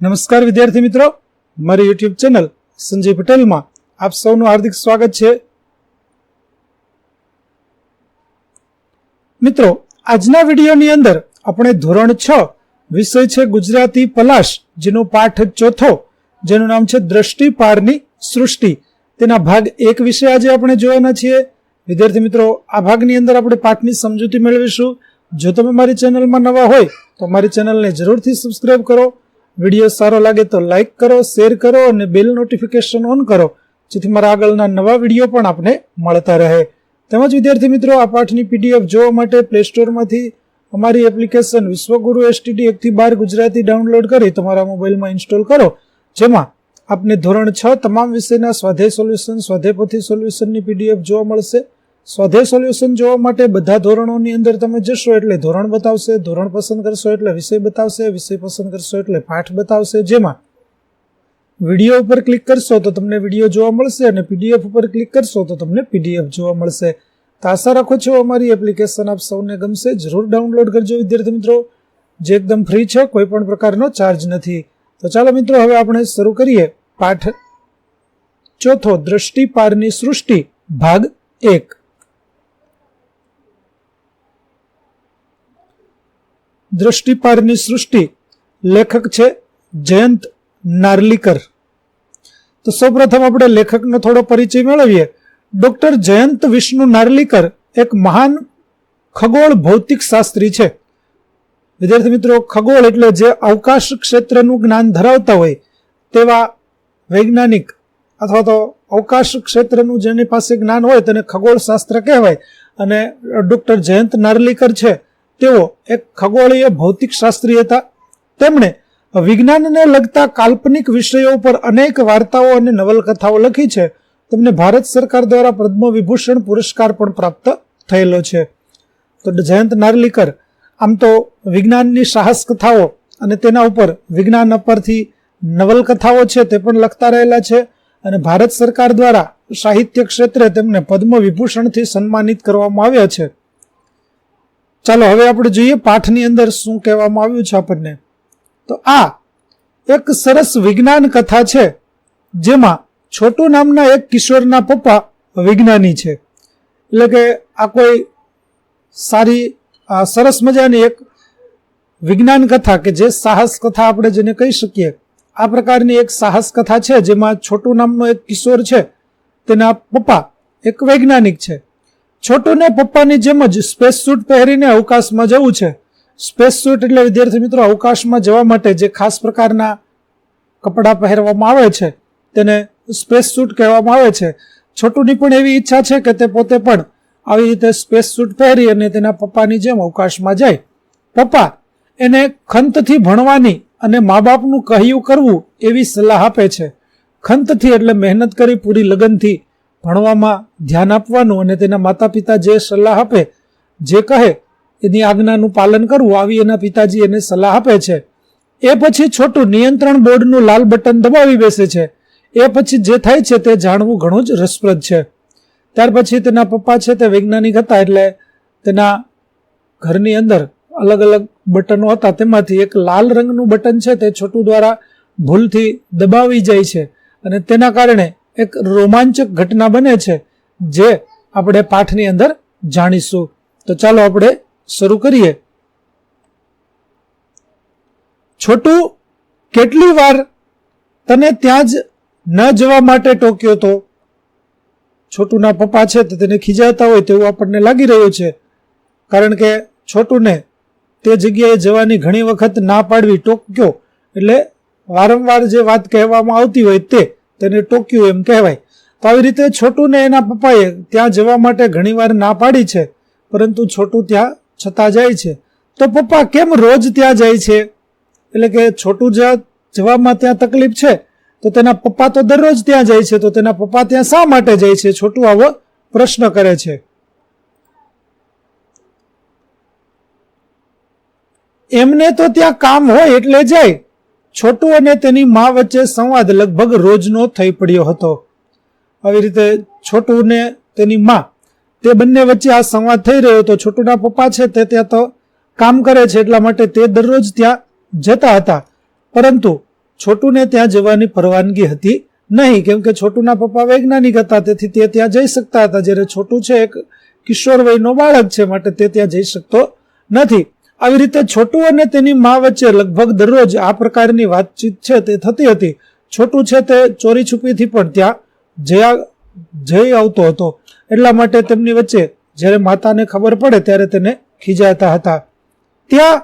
નમસ્કાર વિદ્યાર્થી મિત્રો. મારી યુટ્યુબ ચેનલ સંજય પટેલમાં આપ સૌનું હાર્દિક સ્વાગત છે. મિત્રો, આજના વિડીયોની અંદર આપણે ધોરણ છ વિષય છે ગુજરાતી પલાશ, જેનો પાઠ ચોથો, જેનું નામ છે દ્રષ્ટિ પારની સૃષ્ટિ. તેના ભાગ એક વિશે આજે આપણે જોવાના છીએ. વિદ્યાર્થી મિત્રો, આ ભાગની અંદર આપણે પાઠની સમજૂતી મેળવીશું. જો તમે મારી ચેનલમાં નવા હોય, તો મારી ચેનલને જરૂરથી સબસ્ક્રાઈબ કરો. વીડિયો સારો લાગે તો લાઇક કરો, શેર કરો અને બેલ નોટિફિકેશન ઓન કરો, જેથી મારા આગળના નવા વીડિયો પણ આપને મળતા રહે. તેમજ વિદ્યાર્થી મિત્રો, આ પાઠની પીડીએફ જોવા માટે પ્લે સ્ટોરમાંથી અમારી એપ્લિકેશન વિશ્વગુરુ એસટીડી એકથી બાર ગુજરાતી ડાઉનલોડ કરી તમારા મોબાઈલમાં ઇન્સ્ટોલ કરો, જેમાં આપને ધોરણ છ તમામ વિષયના સ્વાધ્યાય સોલ્યુશન સ્વાધ્યાયપોથી સોલ્યુશનની પીડીએફ જોવા મળશે. સ્વાધ્યાય સોલ્યુશન જોવા માટે બધા ધોરણોની અંદર તમે જશો એટલે ધોરણ બતાવશે, ધોરણ પસંદ કરશો એટલે વિષય બતાવશે, વિષય પસંદ કરશો એટલે પાઠ બતાવશે. જેમાં વીડિયો ઉપર ક્લિક કરશો તો તમને વીડિયો જોવા મળશે અને પીડીએફ ઉપર ક્લિક કરશો તો તમને પીડીએફ જોવા મળશે. તો આશા રાખો છો અમારી એપ્લિકેશન આપ સૌને ગમશે. જરૂર ડાઉનલોડ કરજો, વિદ્યાર્થી મિત્રો. જે એકદમ ફ્રી છે, કોઈ પણ પ્રકારનો ચાર્જ નથી. તો ચાલો મિત્રો, હવે આપણે શરૂ કરીએ. પાઠ ચોથો દ્રષ્ટિપારની સૃષ્ટિ, ભાગ એક. દ્રષ્ટિપારની સૃષ્ટિ લેખક છે જયંત નાર્લીકર. તો સૌપ્રથમ આપણે લેખકનો થોડો પરિચય મેળવીએ. ડૉક્ટર જયંત વિષ્ણુ નાર્લીકર એક મહાન ખગોળ ભૌતિક શાસ્ત્રી છે. વિદ્યાર્થી મિત્રો, ખગોળ એટલે જે અવકાશ ક્ષેત્રનું જ્ઞાન ધરાવતા હોય તેવા વૈજ્ઞાનિક અથવા તો અવકાશ ક્ષેત્રનું જેની પાસે જ્ઞાન હોય તેને ખગોળ શાસ્ત્ર કહેવાય. અને ડૉક્ટર જયંત નાર્લીકર છે તેઓ એક ખગોળીય ભૌતિક શાસ્ત્રી હતા તેમણે વિજ્ઞાનને લગતા કાલ્પનિક વિષયો પર અનેક વાર્તાઓ અને નવલકથાઓ લખી છે. તેમને ભારત સરકાર દ્વારા પદ્મ વિભૂષણ પુરસ્કાર પણ પ્રાપ્ત થયેલો છે. તો જયંત નાર્લીકર, આમ તો વિજ્ઞાનની સાહસ કથાઓ અને તેના ઉપર વિજ્ઞાન પરથી નવલકથાઓ છે તે પણ લખતા રહેલા છે અને ભારત સરકાર દ્વારા સાહિત્ય ક્ષેત્રે તેમને પદ્મ વિભૂષણથી સન્માનિત કરવામાં આવ્યા છે. ચાલો, હવે આપણે જોઈએ પાઠની અંદર શું કહેવામાં આવ્યું છે આપણને. તો આ એક સરસ વિજ્ઞાન કથા છે, જેમાં છોટુ નામના એક કિશોરના પપ્પા વિજ્ઞાની છે. એટલે કે આ કોઈ સારી સરસ મજાની એક વિજ્ઞાન કથા કે જે સાહસ કથા આપણે જેને કહી શકીએ. આ પ્રકારની એક સાહસ કથા છે, જેમાં છોટુ નામનો એક કિશોર છે, તેના પપ્પા એક વૈજ્ઞાનિક છે. છોટુને પપ્પાની જેમ જ સ્પેસ સૂટ પહેરીને અવકાશમાં જવું છે. સ્પેસ સૂટ એટલે, વિદ્યાર્થી મિત્રો, અવકાશમાં જવા માટે જે ખાસ પ્રકારના કપડાં પહેરવામાં આવે છે, તેને સ્પેસ સૂટ કહેવામાં આવે છે. છોટુની પણ એવી ઈચ્છા છે કે તે પોતે પણ આવી રીતે સ્પેસ સૂટ પહેરી અને તેના પપ્પાની જેમ અવકાશમાં જાય. પપ્પા, એને ખંતથી ભણવાની અને મા બાપનું કહ્યું કરવું એવી સલાહ આપે છે. ખંતથી એટલે મહેનત કરી પૂરી લગનથી ભણવામાં ધ્યાન આપવાનું અને તેના માતા પિતા જે સલાહ આપે, જે કહે, એની આજ્ઞાનું પાલન કરવું, આવી એના પિતાજી એને સલાહ આપે છે. એ પછી છોટું નિયંત્રણ બોર્ડનું લાલ બટન દબાવી બેસે છે. એ પછી જે થાય છે તે જાણવું ઘણું જ રસપ્રદ છે. ત્યાર પછી તેના પપ્પા છે તે વૈજ્ઞાનિક હતા એટલે તેના ઘરની અંદર અલગ અલગ બટનો હતા. તેમાંથી એક લાલ રંગનું બટન છે તે છોટું દ્વારા ભૂલથી દબાવી જાય છે. અને તેના કારણે એક રોમાંચક ઘટના બને છે જે આપણે પાઠની અંદર જાણીશું. તો ચાલો આપણે શરૂ કરીએ. છોટું, કેટલી વાર તને ત્યાં જ ન જવા માટે ટોક્યો તો? છોટુના પપ્પા છે તે તેને ખીજાતા હોય તેવું આપણને લાગી રહ્યું છે. કારણ કે છોટુને તે જગ્યાએ જવાની ઘણી વખત ના પાડવી ટોક્યો એટલે વારંવાર જે વાત કહેવામાં આવતી હોય તે તેને ટોક્યું એમ કહેવાય. તો આવી રીતે છોટુને એના પપ્પાએ ત્યાં જવા માટે ઘણીવાર ના પાડી છે, પરંતુ છોટું ત્યાં છતાં જાય છે. તો પપ્પા કેમ રોજ ત્યાં જાય છે? એટલે કે છોટું જ્યાં જવામાં ત્યાં તકલીફ છે, તો તેના પપ્પા તો દરરોજ ત્યાં જાય છે, તો તેના પપ્પા ત્યાં શા માટે જાય છે? છોટું આવો પ્રશ્ન કરે છે. એમને તો ત્યાં કામ હોય એટલે જાય છોટું અને તેની મા વચ્ચે સંવાદ લગભગ રોજનો થઈ પડ્યો હતો. આવી રીતે છોટુને તેની મા, તે બંને વચ્ચે આ સંવાદ થઈ રહ્યો હતો. છોટુના પપ્પા છે તે ત્યાં તો કામ કરે છે એટલા માટે તે દરરોજ ત્યાં જતા હતા. પરંતુ છોટુને ત્યાં જવાની પરવાનગી હતી નહીં, કેમ કે છોટુના પપ્પા વૈજ્ઞાનિક હતા, તેથી તે ત્યાં જઈ શકતા હતા. જ્યારે છોટું છે એક કિશોર વયનો બાળક છે, માટે તે ત્યાં જઈ શકતો નથી. આવી રીતે છોટું અને તેની મા વચ્ચે લગભગ દરરોજ આ પ્રકારની વાતચીત છે તે થતી હતી. છોટું છે તે ચોરી છુપીથી પણ ત્યાં જયા, જઈ આવતો હતો. એટલા માટે તેમની વચ્ચે જ્યારે માતાને ખબર પડે ત્યારે તેને ખીજાતા હતા. ત્યાં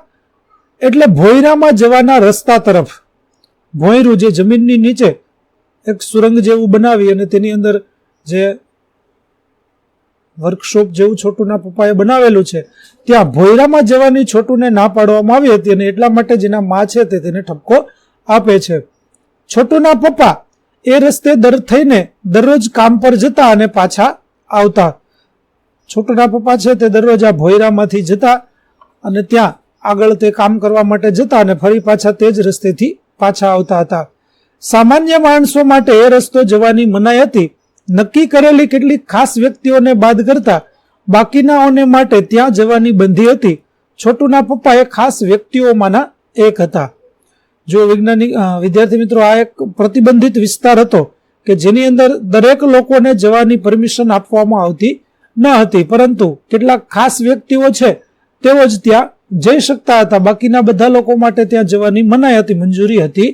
એટલે ભોયરામાં જવાના રસ્તા તરફ ભોયરું જે જમીનની નીચે એક સુરંગ જેવું બનાવી અને તેની અંદર જે વર્કશોપ જેવું છોટુના પપ્પાએ બનાવેલું છે. ત્યાં ભોયરામાં જવાની છોટુને ના પાડવામાં આવી હતી અને એટલા માટે જેના મા છે તે તેને ઠપકો આપે છે. છોટુના પપ્પા એ રસ્તે દર થઈને દરરોજ કામ પર જતા અને પાછા આવતા. છોટુના પપ્પા છે તે દરરોજ આ ભોયરામાંથી જતા અને ત્યાં આગળ તે કામ કરવા માટે જતા અને ફરી પાછા તે જ રસ્તેથી પાછા આવતા હતા. સામાન્ય માણસો માટે એ રસ્તો જવાની મનાઈ હતી. નક્કી કરેલી કેટલીક ખાસ વ્યક્તિઓને બાદ કરતા બાકીનાઓને માટે ત્યાં જવાની બંધી હતી. છોટુના પપ્પા એ ખાસ વ્યક્તિઓમાંના એક હતા. જો વૈજ્ઞાનિક વિદ્યાર્થી મિત્રો, આ એક પ્રતિબંધિત વિસ્તાર હતો કે જેની અંદર દરેક લોકોને જવાની પરમિશન આપવામાં આવતી ન હતી. પરંતુ કેટલાક ખાસ વ્યક્તિઓ છે, તેઓ જ ત્યાં જઈ શકતા હતા. બાકીના બધા લોકો માટે ત્યાં જવાની મનાઈ હતી, મંજૂરી હતી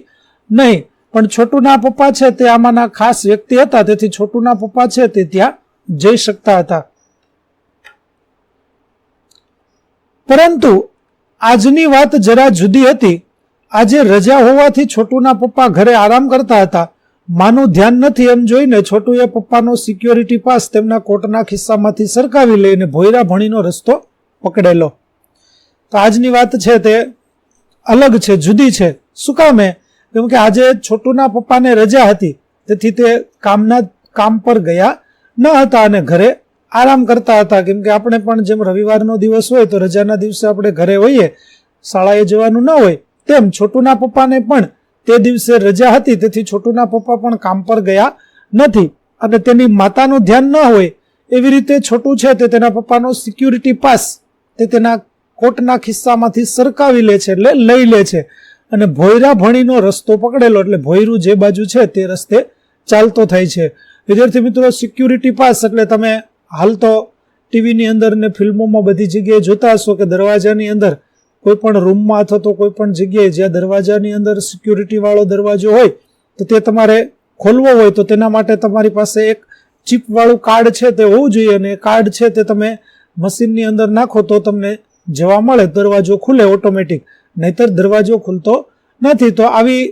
નહીં. પણ છોટુના પપ્પા છે તે આમાંના ખાસ વ્યક્તિ હતા, તેથી છોટુના પપ્પા છે તે ત્યાં જઈ શકતા હતા. પરંતુ આજની વાત જરા જુદી હતી. આજે રજા હોવાથી છોટુના પપ્પા ઘરે આરામ કરતા હતા. માનું ધ્યાન નથી એમ જોઈને છોટુએ પપ્પાનો સિક્યોરિટી પાસ તેમના કોટના ખિસ્સામાંથી સરકાવી લઈને ભોયરા ભણીનો રસ્તો પકડેલો. તો આજની વાત છે તે અલગ છે, જુદી છે. શું કામે કેમ કે આજે છોટુના પપ્પાને રજા હતી, તેથી તે કામના કામ પર ગયા ન હતા અને ઘરે આરામ કરતા હતા. કેમ કે આપણે પણ જેમ રવિવારનો દિવસ હોય તો રજાના દિવસે આપણે ઘરે હોઈએ, શાળાએ જવાનું ન હોય, તેમ છોટુના પપ્પાને પણ તે દિવસે રજા હતી, તેથી છોટુના પપ્પા પણ કામ પર ગયા નથી. અને તેની માતાનું ધ્યાન ન હોય એવી રીતે છોટું છે તે તેના પપ્પાનો સિક્યુરિટી પાસ તે તેના કોટના ખિસ્સામાંથી સરકાવી લે છે એટલે લઈ લે છે. અને ભોયરા ભણીનો રસ્તો પકડેલો, એટલે ભોયરું જે બાજુ છે તે રસ્તે ચાલતો થાય છે. વિદ્યાર્થી મિત્રો સિક્યુરિટી પાસ એટલે તમે હાલ તો ટીવીની અંદર ને ફિલ્મોમાં બધી જગ્યાએ જોતા હશો કે દરવાજાની અંદર કોઈ પણ રૂમમાં અથવા તો કોઈ પણ જગ્યાએ જ્યાં દરવાજાની અંદર સિક્યુરિટી વાળો દરવાજો હોય, તો તે તમારે ખોલવો હોય, તો તેના માટે તમારી પાસે એક ચીપ વાળું કાર્ડ છે તે હોવું જોઈએ અને કાર્ડ છે તે તમે મશીનની અંદર નાખો તો તમને જવા મળે, દરવાજો ખુલે ઓટોમેટિક નહીતર દરવાજો ખુલતો નથી. તો આવી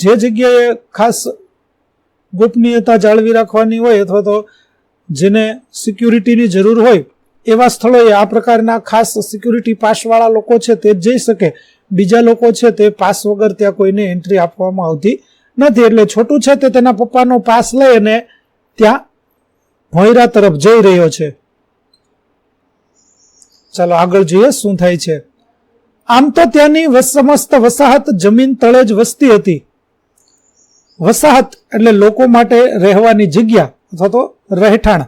જે જગ્યાએ ખાસ ગોપનીયતા જાળવી રાખવાની હોય અથવા તો જેને સિક્યુરિટીની જરૂર હોય, એવા સ્થળોએ આ પ્રકારના ખાસ સિક્યુરિટી પાસવાળા લોકો છે તે જઈ શકે. બીજા લોકો છે તે પાસ વગર ત્યાં કોઈને એન્ટ્રી આપવામાં આવતી નથી. એટલે છોટું છે તે તેના પપ્પાનો પાસ લઈ અને ત્યાં ભોયરા તરફ જઈ રહ્યો છે. ચાલો આગળ જોઈએ શું થાય છે. આમ તો ત્યાંની સમસ્ત વસાહત જમીન તળે જ વસતી હતી. વસાહત એટલે લોકો માટે રહેવાની જગ્યા અથવા તો રહેઠાણ.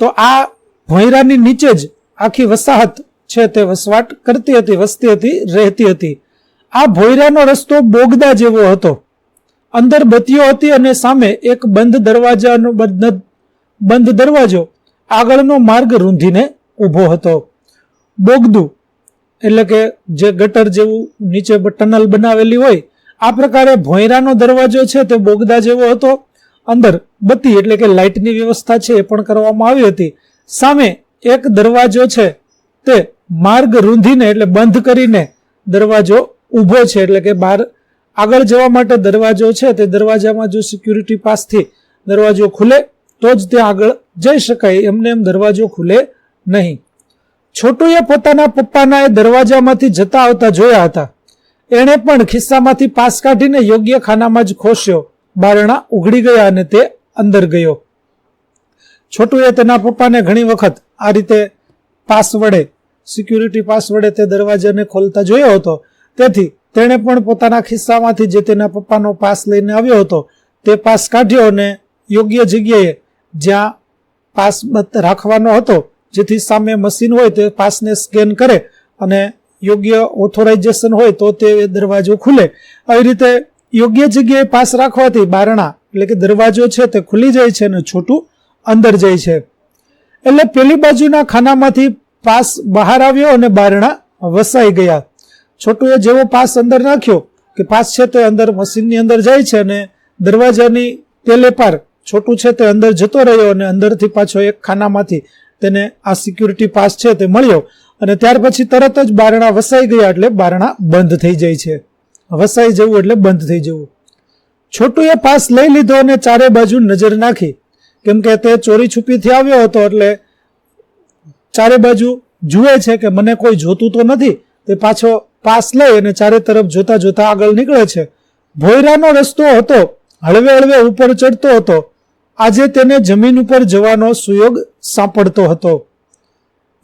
તો આ ભોંયરાની નીચે જ આખી વસાહત છે તે વસવાટ કરતી હતી, વસતી હતી, રહેતી હતી. આ ભોયરાનો રસ્તો બોગદા જેવો હતો. અંદર બત્તીઓ હતી અને સામે એક બંધ દરવાજાનો બંધ દરવાજો આગળનો માર્ગ રૂંધીને ઊભો હતો. બોગદું એટલે કે જે ગટર જેવું નીચે ટનલ બનાવેલી હોય, આ પ્રકારે ભોંયરાનો દરવાજો છે, તે બોગદા જેવો હતો. અંદર બત્તી એટલે કે લાઇટની વ્યવસ્થા છે એ પણ કરવામાં આવી હતી. સામે એક દરવાજો છે, તે માર્ગ રૂંધીને એટલે બંધ કરીને દરવાજો ઊભો છે, એટલે કે બહાર આગળ જવા માટે દરવાજો છે, તે દરવાજામાં જો સિક્યુરિટી પાસથી દરવાજો ખુલે, તો જ ત્યાં આગળ જઈ શકાય. એમને એમ દરવાજો ખુલે નહીં. છોટુએ પોતાના પપ્પાના એ દરવાજામાંથી જતા આવતા જોયા હતા. એણે પણ ખિસ્સામાંથી પાસ કાઢીને યોગ્ય ખાનામાં જ ખોસ્યો. બારણા ઉઘડી ગયા અને તે અંદર ગયો. છોટુએ તેના પપ્પાને ઘણી વખત આ રીતે પાસ વડે સિક્યુરિટી પાસ વડે તે દરવાજાને ખોલતા જોયો હતો. તેથી તેણે પણ પોતાના ખિસ્સામાંથી જે તેના પપ્પાનો પાસ લઈને આવ્યો હતો, તે પાસ કાઢ્યો અને યોગ્ય જગ્યાએ જ્યાં પાસ રાખવાનો હતો જેથી સામે મશીન હોય તે પાસને સ્કેન કરે અને યોગ્ય ઓથોરાઇઝેશન હોય તો તે દરવાજો ખુલે. આવી રીતે યોગ્ય જગ્યાએ પાસ રાખવાથી બારણા એટલે કે દરવાજો છે તે ખુલી જાય છે અને છોટું અંદર જાય છે. એટલે પેલી બાજુના ખાનામાંથી પાસ બહાર આવ્યો અને બારણા વસાઈ ગયા. છોટુએ જેવો પાસ અંદર નાખ્યો કે પાસ છે તે અંદર મશીનની અંદર જાય છે અને દરવાજાની પેલે પાર છોટું છે તે અંદર જતો રહ્યો અને અંદરથી પાછો એક ખાનામાંથી તેને આ સિક્યુરિટી પાસ છે તે મળ્યો. અને ત્યાર પછી તરત જ બારણા વસાઈ ગયા એટલે બારણા બંધ થઈ જાય છે. વસાઈ જવું એટલે બંધ થઈ જવું. છોટુએ પાસ લઈ લીધો અને ચારે બાજુ નજર નાખી. કેમ કે તે ચોરી છુપીથી આવ્યો હતો એટલે ચારે બાજુ જુએ છે કે મને કોઈ જોતું તો નથી. તે પાછો પાસ લઈ અને ચારે તરફ જોતા જોતા આગળ નીકળે છે. ભોયરાનો રસ્તો હતો. હળવે હળવે ઉપર ચડતો હતો. આજે તેને જમીન ઉપર જવાનો સુયોગ સાંપડતો હતો.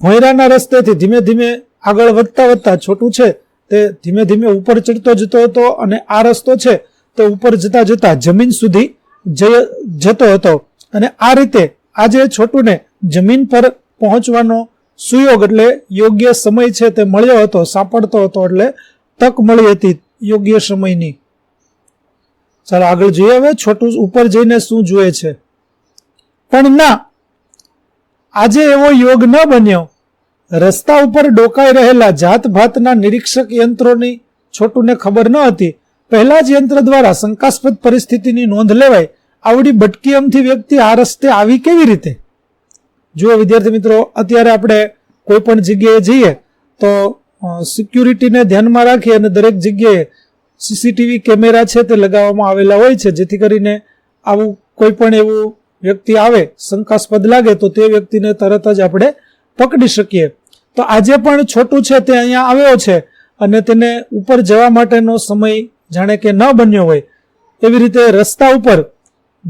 ભોયરાના રસ્તેથી ધીમે ધીમે આગળ વધતા વધતા છોટું છે, તે ધીમે ધીમે ઉપર ચડતો જતો હતો અને આ રસ્તો છે, તે ઉપર જતા જતા જમીન સુધી જતો હતો. અને આ રીતે આજે છોટુને જમીન પર પહોંચવાનો સુયોગ એટલે યોગ્ય સમય છે તે મળ્યો હતો, સાંપડતો હતો એટલે તક મળી હતી યોગ્ય સમયની. ચાલો આગળ જોઈએ હવે છોટું ઉપર જઈને શું જુએ છે. પણ ના, આજે એવો યોગ ન બન્યો. રસ્તા ઉપર ડોકાઈ રહેલા જાત ભાતના નિરીક્ષક યંત્રોની છોટુને ખબર ન હતી. પહેલા જ યંત્ર દ્વારા શંકાસ્પદ પરિસ્થિતિની નોંધ લેવાય આવડી ભટકી અમથી વ્યક્તિ આ રસ્તે આવી કેવી રીતે? જુઓ વિદ્યાર્થી મિત્રો, અત્યારે આપણે કોઈ પણ જગ્યાએ જઈએ તો સિક્યુરિટીને ધ્યાનમાં રાખી અને દરેક જગ્યાએ સીસીટીવી કેમેરા છે તે લગાવવામાં આવેલા હોય છે, જેથી કરીને આવું કોઈ પણ એવું વ્યક્તિ આવે, શંકાસ્પદ લાગે, તો તે વ્યક્તિને તરત જ આપણે પકડી શકીએ. તો આજે પણ છોટું છે, તે અહીંયા આવ્યો છે અને તેને ઉપર જવા માટેનો સમય જાણે કે ન બન્યો હોય. એવી રીતે રસ્તા ઉપર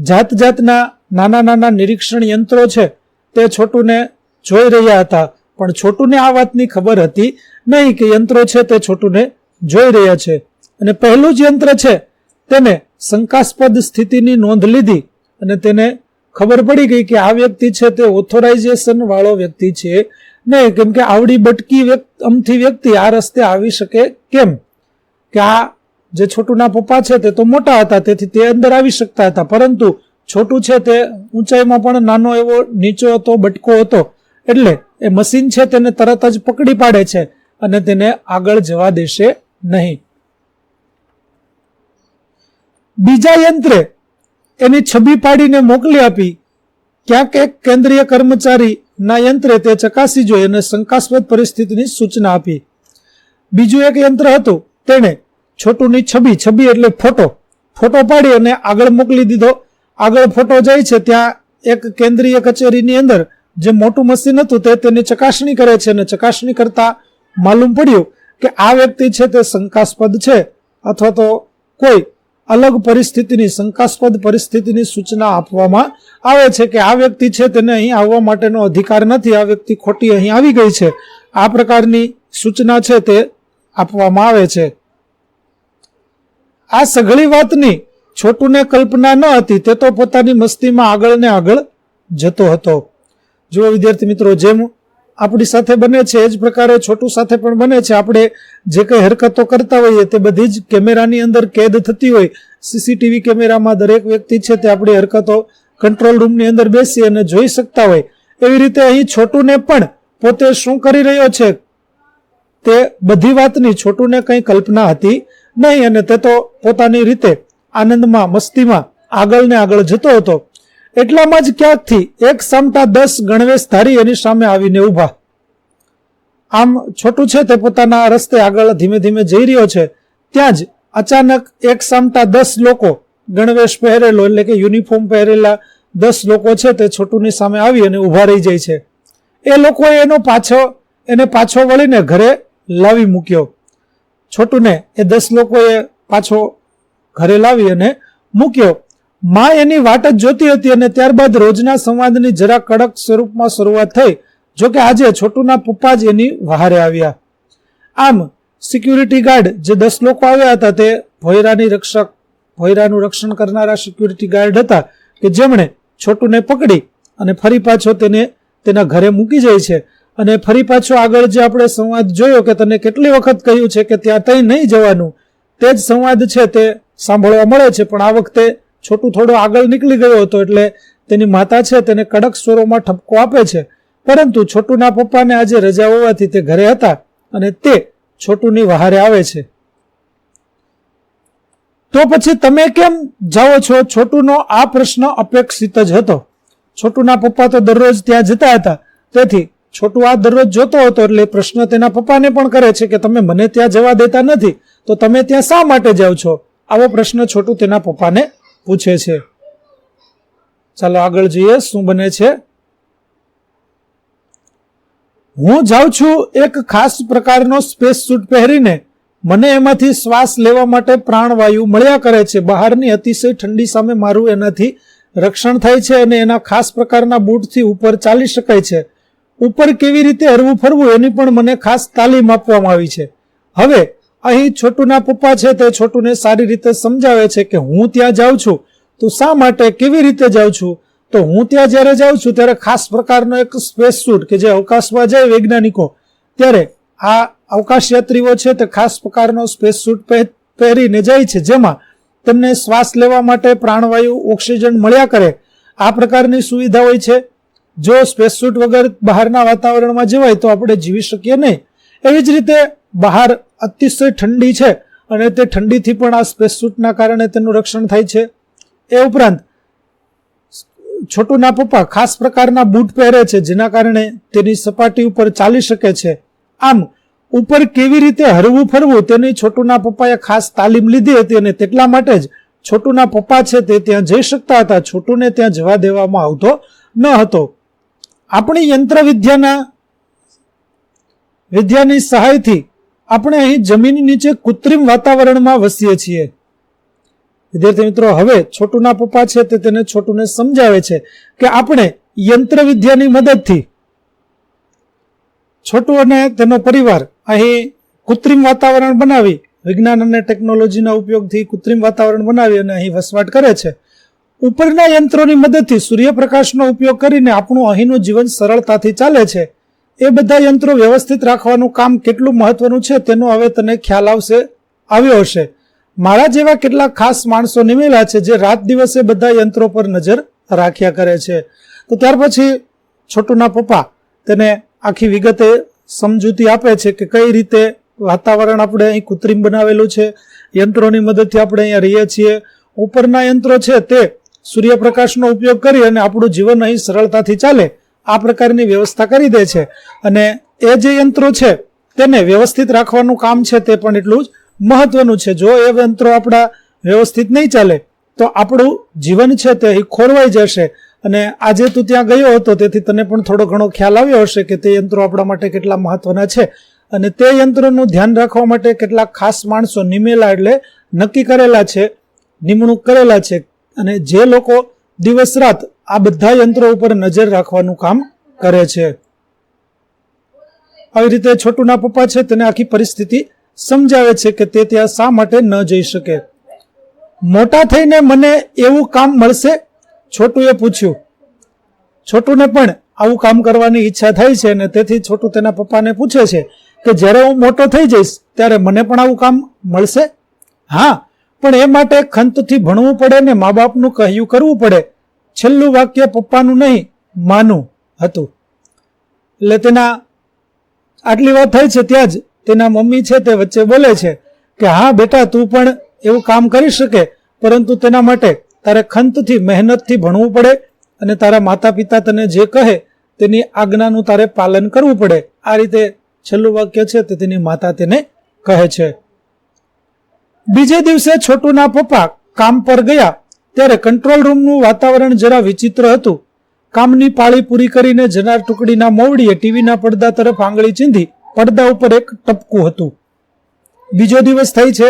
જાત જાતના નાના નાના નિરીક્ષણ યંત્રો છે, તે છોટુને જોઈ રહ્યા હતા. પણ છોટુને આ વાતની ખબર હતી નહીં કે યંત્રો છે, તે છોટુને જોઈ રહ્યા છે. અને પહેલું જ યંત્ર છે, તેને શંકાસ્પદ સ્થિતિની નોંધ લીધી અને તેને ખબર પડી ગઈ કે આ વ્યક્તિ છે તે ઓથોરાઇઝેશન વાળો વ્યક્તિ છે. નહીં કેમ કે આવડી બટકી અમથી વ્યક્તિ આ રસ્તે આવી શકે કેમ? કે આ જે છોટુના પપ્પા છે તે તો મોટા હતા, તેથી તે અંદર આવી શકતા હતા. પરંતુ છોટું છે તે ઊંચાઈમાં પણ નાનો એવો, નીચો હતો, બટકો હતો. એટલે એ મશીન છે તેને તરત જ પકડી પાડે છે અને તેને આગળ જવા દેશે નહીં. બીજા યંત્રે એની છબી પાડીને મોકલી આપી. ક્યાંક એક કેન્દ્રીય કર્મચારી ના યંત્રે તે ચકાસી જોઈ અને શંકાસ્પદ પરિસ્થિતિની સૂચના આપી. બીજું એક યંત્ર હતું. તેણે છોટુની છબી છબી એટલે ફોટો. ફોટો પાડી અને આગળ મોકલી દીધો. આગળ ફોટો જાય છે ત્યાં એક કેન્દ્રીય કચેરીની અંદર. જે મોટું મશીન હતું તે તેની ચકાસણી કરે છે અને ચકાસણી કરતા માલુમ પડ્યું કે આ વ્યક્તિ છે તે શંકાસ્પદ છે અથવા તો કોઈ અલગ પરિસ્થિતિની, શંકાસ્પદ પરિસ્થિતિની સૂચના આપવામાં આવે છે કે આ વ્યક્તિ છે તેને અહીં આવવા માટેનો અધિકાર નથી. આ વ્યક્તિ ખોટી અહીં આવી ગઈ છે. આ પ્રકારની સૂચના છે તે આપવામાં આવે છે. આ સઘળી વાતની છોટુને કલ્પના ન હતી, તે તો પોતાની મસ્તીમાં આગળ ને આગળ જતો હતો. જુઓ વિદ્યાર્થી મિત્રો, જેમ આપણી સાથે બને છે, એ જ પ્રકારે છોટું સાથે પણ બને છે. આપણે જે કંઈ હરકતો કરતા હોઈએ તે બધી જ કેમેરાની અંદર કેદ થતી હોય. સીસીટીવી કેમેરામાં દરેક વ્યક્તિ છે તે આપણી હરકતો કંટ્રોલ રૂમની અંદર બેસી અને જોઈ શકતા હોય. એવી રીતે અહીં છોટુને પણ પોતે શું કરી રહ્યો છે તે બધી વાતની છોટુને કંઈ કલ્પના હતી નહીં અને તે તો પોતાની રીતે આનંદમાં, મસ્તીમાં આગળ ને આગળ જતો હતો. એટલામાં જ ક્યાંકથી એક સામટા દસ ગણવેશધારી એની સામે આવીને ઊભા. આમ છોટું છે તે પોતાના રસ્તે આગળ ધીમે ધીમે જઈ રહ્યો છે. ત્યાં જ અચાનક એક સામટા દસ લોકો ગણવેશ પહેરેલો એટલે કે યુનિફોર્મ પહેરેલા દસ લોકો છે તે છોટુની સામે આવી અને ઊભા રહી જાય છે. એ લોકોએ એનો પાછો, એને પાછો વળીને ઘરે લાવી મૂક્યો. છોટુને એ દસ લોકોએ પાછો ઘરે લાવી અને મૂક્યો. માં એની વાટ જ જોતી હતી અને ત્યારબાદ રોજના સંવાદની જરા કડક સ્વરૂપમાં શરૂઆત થઈ જોકે આજે છોટુના પપ્પા જ એની વહારે આવ્યા. આમ સિક્યુરિટી ગાર્ડ જે દસ લોકો આવ્યા હતા તે ભોયરાની રક્ષક ભોયરાનું રક્ષણ કરનારા સિક્યુરિટી ગાર્ડ હતા કે જેમણે છોટુને પકડી અને ફરી પાછો તેને, તેના ઘરે મૂકી જાય છે. અને ફરી પાછો આગળ જે આપણે સંવાદ જોયો કે તને કેટલી વખત કહ્યું છે કે ત્યાં તઈ નહીં જવાનું, તે જ સંવાદ છે તે સાંભળવા મળે છે, પણ આ વખતે છોટું થોડો આગળ નીકળી ગયો હતો એટલે તેની માતા છે તેને કડક સ્વરોમાં ઠપકો આપે છે. પરંતુ છોટુના પપ્પાને આજે રજા હોવાથી તે ઘરે હતા અને તે છોટુની વહારે આવે છે. તો પછી તમે કેમ જાઓ છો? છોટુનો આ પ્રશ્ન અપેક્ષિત જ હતો. છોટુના પપ્પા તો દરરોજ ત્યાં જતા હતા. તેથી છોટુ આ દરરોજ જોતો હતો એટલે પ્રશ્ન તેના પપ્પાને પણ કરે છે કે તમે મને ત્યાં જવા દેતા નથી, તો તમે ત્યાં શા માટે જાઓ છો? આવો પ્રશ્ન છોટુ તેના પપ્પાને પૂછે છે. ચાલો આગળ જોઈએ, શું બને છે? હું જાઉં છું એક ખાસ પ્રકારનો સ્પેસ સૂટ પહેરીને. મને એમાંથી શ્વાસ લેવા માટે પ્રાણવાયુ મળ્યા કરે છે. બહારની અતિશય ઠંડી સામે મારું એનાથી રક્ષણ થાય છે અને એના ખાસ પ્રકારના બૂટથી ઉપર ચાલી શકાય છે. ઉપર કેવી રીતે હરવું ફરવું એની પણ મને ખાસ તાલીમ આપવામાં આવી છે. હવે અહીં છોટુના પપ્પા છે તે છોટુને સારી રીતે સમજાવે છે કે હું ત્યાં જાઉં છું. તો શા માટે કેવી રીતે જાઉં છું? તો હું ત્યાં જ્યારે જાઉં છું ત્યારે ખાસ પ્રકારનો એક સ્પેસ સૂટ કે જે અવકાશમાં જાય વૈજ્ઞાનિકો, ત્યારે આ અવકાશ યાત્રીઓ છે તે ખાસ પ્રકારનો સ્પેસ સૂટ પહેરીને જાય છે. જેમાં તેમને શ્વાસ લેવા માટે પ્રાણવાયુ, ઓક્સિજન મળ્યા કરે. આ પ્રકારની સુવિધા હોય છે. જો સ્પેસ સૂટ વગર બહારના વાતાવરણમાં જવાય તો આપણે જીવી શકીએ નહીં. એવી જ રીતે બહાર અતિશય ઠંડી છે અને તે ઠંડીથી પણ આ સ્પેસ સૂટના કારણે તેનું રક્ષણ થાય છે. એ ઉપરાંત, છોટુના પપ્પા ખાસ પ્રકારના બૂટ પહેરે છે, જેના કારણે તેની સપાટી ઉપર ચાલી શકે છે. આમ, ઉપર કેવી રીતે હરવું ફરવું તેની છોટુના પપ્પાએ ખાસ તાલીમ લીધી હતી અને તેટલા માટે જ છોટુના પપ્પા છે તે ત્યાં જઈ શકતા હતા. છોટુને ત્યાં જવા દેવામાં આવતો ન હતો. આપણી યંત્ર વિદ્યાના વિદ્યાની સહાયથી આપણે અહીં જમીન નીચે કૃત્રિમ વાતાવરણમાં વસીએ છીએ. વિદ્યાર્થી મિત્રો, હવે છોટુના પપ્પા છે તે તેને છોટુને સમજાવે છે કે આપણે યંત્ર વિદ્યાની મદદથી છોટુ અને તેનો પરિવાર અહીં કૃત્રિમ વાતાવરણ બનાવી, વિજ્ઞાન અને ટેકનોલોજીના ઉપયોગથી કૃત્રિમ વાતાવરણ બનાવી અને અહીં વસવાટ કરે છે. ઉપરના યંત્રોની મદદથી સૂર્યપ્રકાશનો ઉપયોગ કરીને આપણું અહીંનું જીવન સરળતાથી ચાલે છે. એ બધા યંત્રો વ્યવસ્થિત રાખવાનું કામ કેટલું મહત્વનું છે તેનો હવે તને ખ્યાલ આવશે, આવ્યો હશે. મારા જેવા કેટલાક ખાસ માણસો નિમેલા છે જે રાત દિવસે બધા યંત્રો પર નજર રાખ્યા કરે છે. તો ત્યાર પછી છોટુના પપ્પા તેને આખી વિગતે સમજૂતી આપે છે કે કઈ રીતે વાતાવરણ આપણે અહીં કૃત્રિમ બનાવેલું છે, યંત્રોની મદદથી આપણે અહીંયા રહીએ છીએ. ઉપરના યંત્રો છે તે સૂર્યપ્રકાશનો ઉપયોગ કરી અને આપણું જીવન અહીં સરળતાથી ચાલે. આ પ્રકારની વ્યવસ્થા કરી દે છે. અને એ જે યંત્રો છે, તેને વ્યવસ્થિત રાખવાનું કામ છે તે પણ એટલું જ મહત્વનું છે. જો એ યંત્રો આપણા વ્યવસ્થિત નહીં ચાલે, તો આપણું જીવન છે તે ખોરવાઈ જશે. અને આજે તું ત્યાં ગયો હતો, તેથી તને પણ થોડો ઘણો ખ્યાલ આવ્યો હશે કે તે યંત્રો આપણા માટે કેટલા મહત્વના છે. અને તે યંત્રોનું ધ્યાન રાખવા માટે કેટલાક ખાસ માણસો નિમેલા એટલે નક્કી કરેલા છે, નિમણૂક કરેલા છે. અને જે લોકો દિવસ રાત આ બધા યંત્રો ઉપર નજર રાખવાનું કામ કરે છે. આવી રીતે છોટુના પપ્પા છે તેને આખી પરિસ્થિતિ સમજાવે છે કે તે ત્યાં શા માટે ન જઈ શકે. મોટા થઈને મને એવું કામ મળશે? છોટુએ પૂછ્યું. છોટુને પણ આવું કામ કરવાની ઈચ્છા થાય છે અને તેથી છોટું તેના પપ્પાને પૂછે છે કે જ્યારે હું મોટો થઈ જઈશ ત્યારે મને પણ આવું કામ મળશે? હા પણ એ માટે ખંતથી ભણવું પડે ને મા બાપનું કહ્યું કરવું પડે. છેલ્લું વાક્ય પપ્પાનું નહીં, માનું હતું. એટલે તેના આટલી વાત થઈ છે ત્યાં જ તેના મમ્મી છે તે વચ્ચે બોલે છે કે, હા બેટા, તું પણ એવું કામ કરી શકે, પરંતુ તેના માટે તારે ખંતથી, મહેનતથી ભણવું પડે અને તારા માતા પિતા તને જે કહે તેની આજ્ઞાનું તારે પાલન કરવું પડે. આ રીતે છેલ્લું વાક્ય છે તે તેની માતા તેને કહે છે. બીજે દિવસે છોટુના પપ્પા કામ પર ગયા ત્યારે કંટ્રોલ રૂમનું વાતાવરણ જરા વિચિત્ર હતું. કામની પાળી પૂરી કરીને જનાર ટુકડીના મોવડીએ ટીવીના પડદા તરફ આંગળી ચીંધી પડદા ઉપર એક ટપકું હતું. બીજો દિવસ થઈ છે,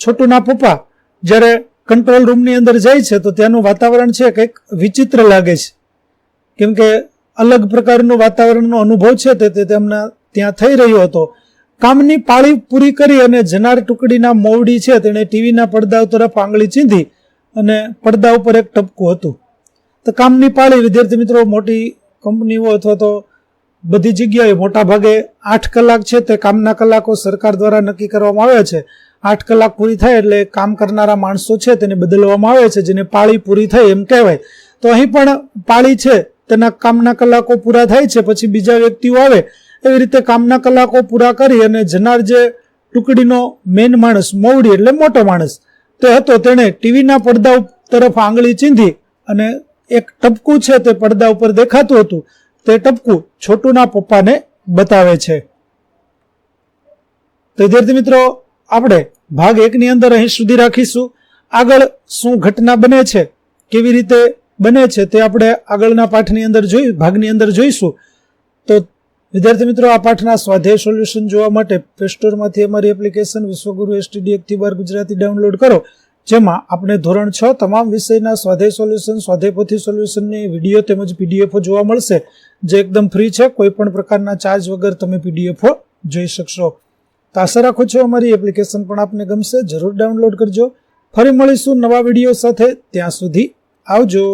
છોટુના પપ્પા જ્યારે કંટ્રોલ રૂમની અંદર જાય છે તો ત્યાંનું વાતાવરણ છે કંઈક વિચિત્ર લાગે છે. કેમ કે અલગ પ્રકારનું વાતાવરણનો અનુભવ છે તે તેમના ત્યાં થઈ રહ્યો હતો. કામની પાળી પૂરી કરી અને જનાર ટુકડીના મોવડી છે, તેણે ટીવીના પડદા તરફ આંગળી ચીંધી અને પડદા ઉપર એક ટપકું હતું. તો કામની પાળી, વિદ્યાર્થી મિત્રો, મોટી કંપનીઓ અથવા તો બધી જગ્યાએ મોટા ભાગે આઠ કલાક છે, તે કામના કલાકો સરકાર દ્વારા નક્કી કરવામાં આવે છે. આઠ કલાક પૂરી થાય એટલે કામ કરનારા માણસો છે, તેને બદલવામાં આવે છે, જેને પાળી પૂરી થાય એમ કહેવાય. તો અહીં પણ પાળી છે, તેના કામના કલાકો પૂરા થાય છે, પછી બીજા વ્યક્તિઓ આવે એવી રીતે કામના કલાકો પૂરા કરી અને જનાર જે ટુકડીનો મેન માણસ મોવડી એટલે મોટો માણસ, તે હતો તેણે ટીવીના પડદા તરફ આંગળી ચીંધી અને એક ટપકું છે તે પડદા ઉપર દેખાતું હતું. તે ટપકું છોટુના પપ્પાને બતાવે છે. તો વિદ્યાર્થી મિત્રો, આપણે ભાગ એકની અંદર અહીં સુધી રાખીશું. આગળ શું ઘટના બને છે, કેવી રીતે બને છે તે આપણે આગળના પાઠની અંદર જોઈ, ભાગની અંદર જોઈશું. તો વિદ્યાર્થી મિત્રો, આ પાઠના સ્વાધ્યાય સોલ્યુશન જોવા માટે પ્લે સ્ટોરમાંથી અમારી એપ્લિકેશન વિશ્વગુરુ એસટીડી એકથી ગુજરાતી ડાઉનલોડ કરો. જેમાં આપણે ધોરણ છ તમામ વિષયના સ્વાધ્યાય સોલ્યુશન, સ્વાધ્યાય સોલ્યુશનની વીડિયો તેમજ પીડીએફો જોવા મળશે. જે એકદમ ફ્રી છે, કોઈ પણ પ્રકારના ચાર્જ વગર તમે પીડીએફો જોઈ શકશો. તો આશા રાખું છું અમારી એપ્લિકેશન પણ આપને ગમશે. જરૂર ડાઉનલોડ કરજો. ફરી મળીશું નવા વીડિયો સાથે. ત્યાં સુધી આવજો.